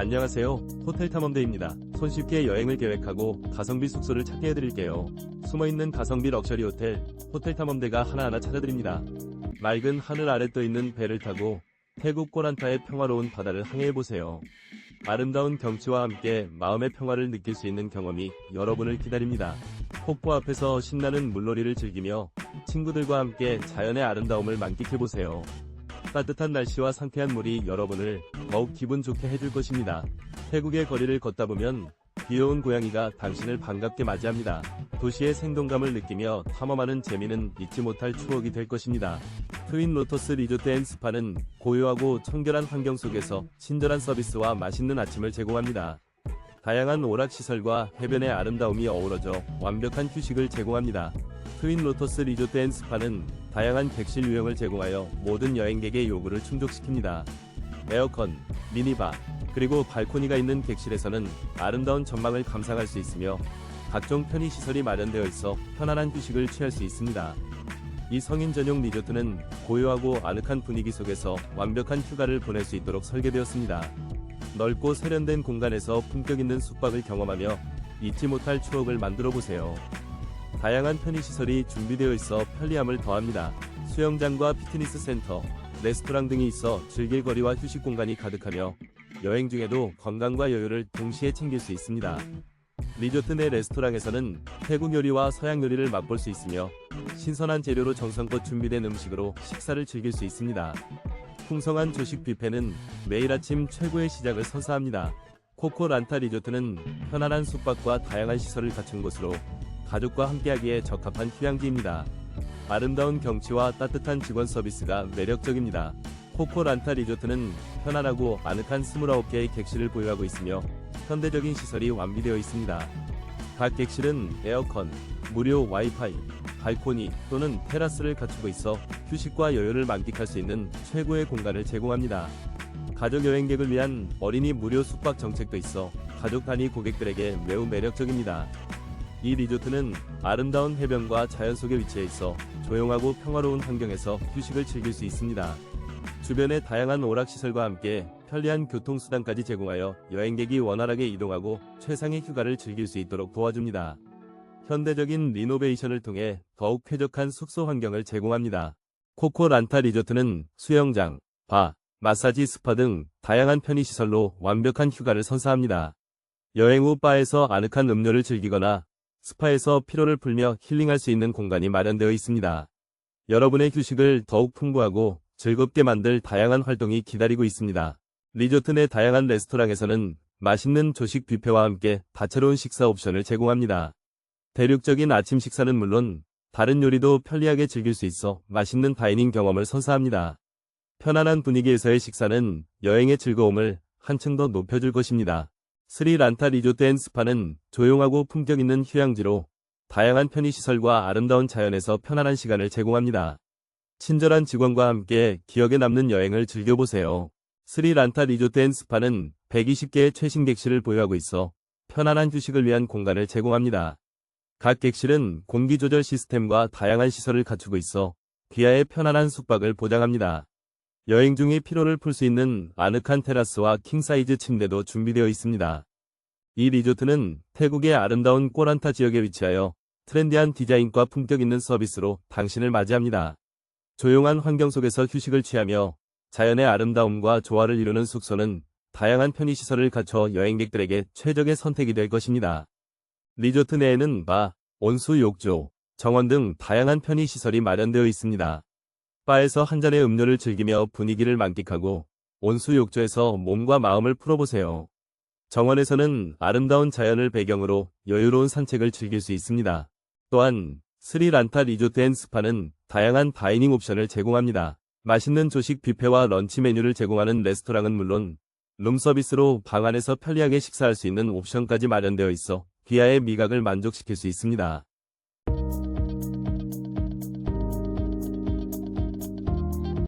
안녕하세요. 호텔 탐험대입니다. 손쉽게 여행을 계획하고 가성비 숙소를 찾게 해드릴게요. 숨어있는 가성비 럭셔리 호텔, 호텔 탐험대가 하나하나 찾아드립니다. 맑은 하늘 아래 떠있는 배를 타고 태국 꼬란타의 평화로운 바다를 항해해보세요. 아름다운 경치와 함께 마음의 평화를 느낄 수 있는 경험이 여러분을 기다립니다. 폭포 앞에서 신나는 물놀이를 즐기며 친구들과 함께 자연의 아름다움을 만끽해보세요. 따뜻한 날씨와 상쾌한 물이 여러분을 더욱 기분 좋게 해줄 것입니다. 태국의 거리를 걷다 보면 귀여운 고양이가 당신을 반갑게 맞이합니다. 도시의 생동감을 느끼며 탐험하는 재미는 잊지 못할 추억이 될 것입니다. 트윈 로터스 리조트 앤 스파는 고요하고 청결한 환경 속에서 친절한 서비스와 맛있는 아침을 제공합니다. 다양한 오락시설과 해변의 아름다움이 어우러져 완벽한 휴식을 제공합니다. 트윈 로터스 리조트 앤 스파는 다양한 객실 유형을 제공하여 모든 여행객의 요구를 충족시킵니다. 에어컨, 미니바, 그리고 발코니가 있는 객실에서는 아름다운 전망을 감상할 수 있으며 각종 편의시설이 마련되어 있어 편안한 휴식을 취할 수 있습니다. 이 성인 전용 리조트는 고요하고 아늑한 분위기 속에서 완벽한 휴가를 보낼 수 있도록 설계되었습니다. 넓고 세련된 공간에서 품격 있는 숙박을 경험하며 잊지 못할 추억을 만들어 보세요. 다양한 편의시설이 준비되어 있어 편리함을 더합니다. 수영장과 피트니스 센터, 레스토랑 등이 있어 즐길 거리와 휴식 공간이 가득하며 여행 중에도 건강과 여유를 동시에 챙길 수 있습니다. 리조트 내 레스토랑에서는 태국 요리와 서양 요리를 맛볼 수 있으며 신선한 재료로 정성껏 준비된 음식으로 식사를 즐길 수 있습니다. 풍성한 조식 뷔페는 매일 아침 최고의 시작을 선사합니다. 코코 란타 리조트는 편안한 숙박과 다양한 시설을 갖춘 곳으로 가족과 함께하기에 적합한 휴양지입니다. 아름다운 경치와 따뜻한 직원 서비스가 매력적입니다. 코코 란타 리조트는 편안하고 아늑한 29개의 객실을 보유하고 있으며 현대적인 시설이 완비되어 있습니다. 각 객실은 에어컨, 무료 와이파이, 발코니 또는 테라스를 갖추고 있어 휴식과 여유를 만끽할 수 있는 최고의 공간을 제공합니다. 가족 여행객을 위한 어린이 무료 숙박 정책도 있어 가족 단위 고객들에게 매우 매력적입니다. 이 리조트는 아름다운 해변과 자연 속에 위치해 있어 조용하고 평화로운 환경에서 휴식을 즐길 수 있습니다. 주변의 다양한 오락시설과 함께 편리한 교통수단까지 제공하여 여행객이 원활하게 이동하고 최상의 휴가를 즐길 수 있도록 도와줍니다. 현대적인 리노베이션을 통해 더욱 쾌적한 숙소 환경을 제공합니다. 코코 란타 리조트는 수영장, 바, 마사지 스파 등 다양한 편의시설로 완벽한 휴가를 선사합니다. 여행 후 바에서 아늑한 음료를 즐기거나 스파에서 피로를 풀며 힐링할 수 있는 공간이 마련되어 있습니다. 여러분의 휴식을 더욱 풍부하고 즐겁게 만들 다양한 활동이 기다리고 있습니다. 리조트 내 다양한 레스토랑에서는 맛있는 조식 뷔페와 함께 다채로운 식사 옵션을 제공합니다. 대륙적인 아침 식사는 물론 다른 요리도 편리하게 즐길 수 있어 맛있는 다이닝 경험을 선사합니다. 편안한 분위기에서의 식사는 여행의 즐거움을 한층 더 높여줄 것입니다. 스리란타 리조트 앤 스파는 조용하고 품격 있는 휴양지로 다양한 편의시설과 아름다운 자연에서 편안한 시간을 제공합니다. 친절한 직원과 함께 기억에 남는 여행을 즐겨보세요. 스리란타 리조트 앤 스파는 120개의 최신 객실을 보유하고 있어 편안한 휴식을 위한 공간을 제공합니다. 각 객실은 공기 조절 시스템과 다양한 시설을 갖추고 있어 귀하의 편안한 숙박을 보장합니다. 여행 중에 피로를 풀 수 있는 아늑한 테라스와 킹사이즈 침대도 준비되어 있습니다. 이 리조트는 태국의 아름다운 꼬란타 지역에 위치하여 트렌디한 디자인과 품격 있는 서비스로 당신을 맞이합니다. 조용한 환경 속에서 휴식을 취하며 자연의 아름다움과 조화를 이루는 숙소는 다양한 편의시설을 갖춰 여행객들에게 최적의 선택이 될 것입니다. 리조트 내에는 바, 온수 욕조, 정원 등 다양한 편의시설이 마련되어 있습니다. 바에서 한 잔의 음료를 즐기며 분위기를 만끽하고 온수 욕조에서 몸과 마음을 풀어보세요. 정원에서는 아름다운 자연을 배경으로 여유로운 산책을 즐길 수 있습니다. 또한 스리란타 리조트 앤 스파는 다양한 다이닝 옵션을 제공합니다. 맛있는 조식 뷔페와 런치 메뉴를 제공하는 레스토랑은 물론 룸 서비스로 방 안에서 편리하게 식사할 수 있는 옵션까지 마련되어 있어 귀하의 미각을 만족시킬 수 있습니다.